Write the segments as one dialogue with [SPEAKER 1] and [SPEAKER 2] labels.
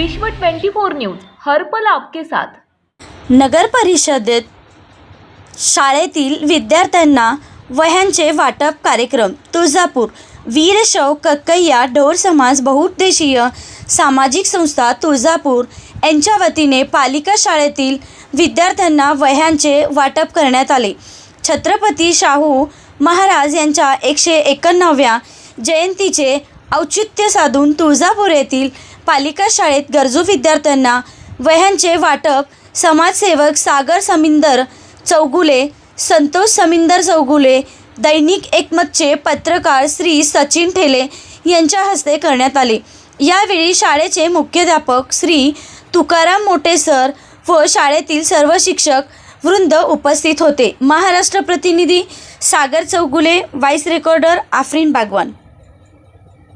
[SPEAKER 1] विश्व 24 न्यूज हर पल आपके साथ.
[SPEAKER 2] नगर परिषदेत शाळेतील विद्यार्थ्यांना वह्यांचे वाटप कार्यक्रम तुळजापूर वीरशव कक्कय्या ढोर समाज बहुउद्देशीय सामाजिक संस्था तुळजापूर यांच्या वतीने पालिका शाळेतील विद्यार्थ्यांना वह्यांचे वाटप करण्यात आले. छत्रपती शाहू महाराज यांच्या एकशे एकोणनव्या जयंतीचे औचित्य साधून तुळजापूर येथील पालिका शाळेत गरजू विद्यार्थ्यांना वह्यांचे वाटप समाजसेवक सागर समिंदर चौगुले संतोष समिंदर चौगुले दैनिक एकमतचे पत्रकार श्री सचिन ठेले यांच्या हस्ते करण्यात आले. यावेळी शाळेचे मुख्याध्यापक श्री तुकाराम मोटे सर व शाळेतील सर्व शिक्षक वृंद उपस्थित होते. महाराष्ट्र प्रतिनिधी सागर चौगुले व्हाईस रेकॉर्डर आफरीन बागवान.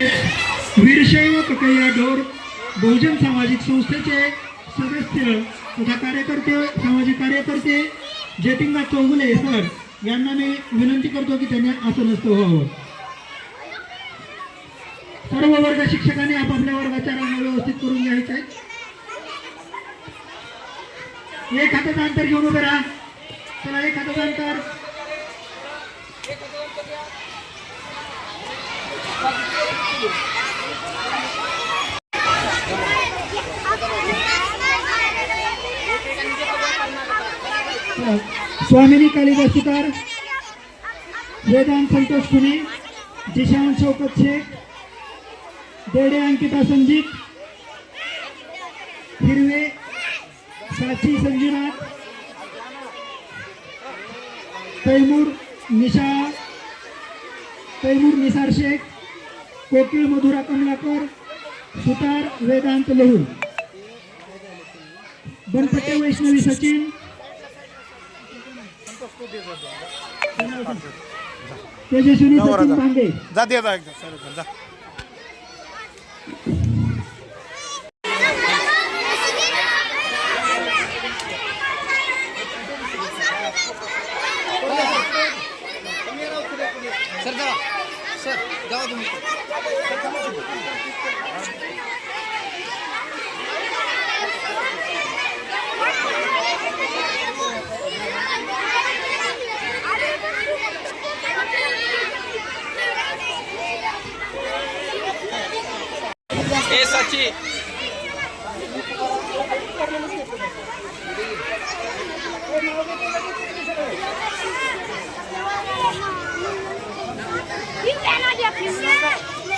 [SPEAKER 3] वीरशैव ककय्या ढोर बहुजन सामाजिक संस्थेचे सदस्य तथा कार्यकर्ते सामाजिक कार्यकर्ते जयतिंगा चौगुले सर यांना मी विनंती करतो की त्यांनी आसनस्थ व्हावं. सर्व वर्ग शिक्षकांनी आपापल्या वर्गाच्या रांगा व्यवस्थित करून घ्यायचं आहे एक हाताचं अंतर घेऊन उभे राहा. चला एक हाताचं अंतर. स्वामिनी कालिदास सुतार वेदांत संतोष खुने जिशान शौकत शेख देडे अंकिता संजीत हिरवे साची संजीनाथ तैमूर निशा तैमूर निसार शेख कोकिळ मधुरा कमलाकर सुतार वेदांत लहूर बनपट्टे वैष्णवी सचिन. तेजस्विनी सचिन भांगे
[SPEAKER 4] सर
[SPEAKER 5] जाऊ तुम्ही. ए साची साची
[SPEAKER 4] सर जा